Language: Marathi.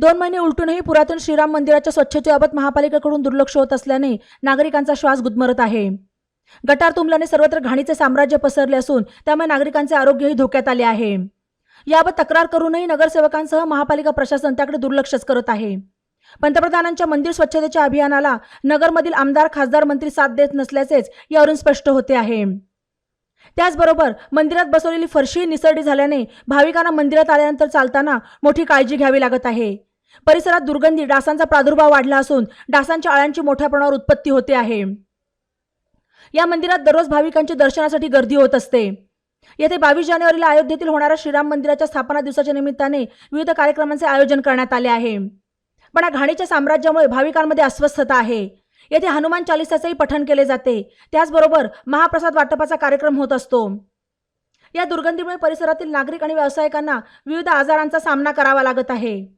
दोन महिने उलटूनही पुरातन श्रीराम मंदिराच्या स्वच्छतेबाबत महापालिकेकडून दुर्लक्ष होत असल्याने नागरिकांचा श्वास गुदमरत आहे. गटार तुंबल्याने सर्वत्र घाणीचे साम्राज्य पसरले असून त्यामुळे नागरिकांचे आरोग्यही धोक्यात आले आहे. याबाबत तक्रार करूनही नगरसेवकांसह महापालिका प्रशासन त्याकडे दुर्लक्षच करत आहे. पंतप्रधानांच्या मंदिर स्वच्छतेच्या अभियानाला नगरमधील आमदार खासदार मंत्री साथ देत नसल्याचेच यावरून स्पष्ट होते आहे. त्याचबरोबर मंदिरात बसवलेली फरशी निसरडी झाल्याने भाविकांना मंदिरात आल्यानंतर चालताना मोठी काळजी घ्यावी लागत आहे. परिसरात दुर्गंधी डासांचा प्रादुर्भाव वाढला असून डासांच्या अळ्यांची मोठ्या प्रमाणावर उत्पत्ती होते आहे. या मंदिरात दररोज भाविकांची दर्शनासाठी गर्दी होत असते. येथे बावीस जानेवारीला अयोध्येतील होणाऱ्या श्रीराम मंदिराच्या स्थापना दिवसाच्या निमित्ताने विविध कार्यक्रमांचे आयोजन करण्यात आले आहे. पण या घाणीच्या साम्राज्यामुळे भाविकांमध्ये अस्वस्थता आहे. येथे हनुमान चालिसाचेही पठण केले जाते. त्याचबरोबर महाप्रसाद वाटपाचा कार्यक्रम होत असतो. या दुर्गंधीमुळे परिसरातील नागरिक आणि व्यावसायिकांना विविध आजारांचा सामना करावा लागत आहे.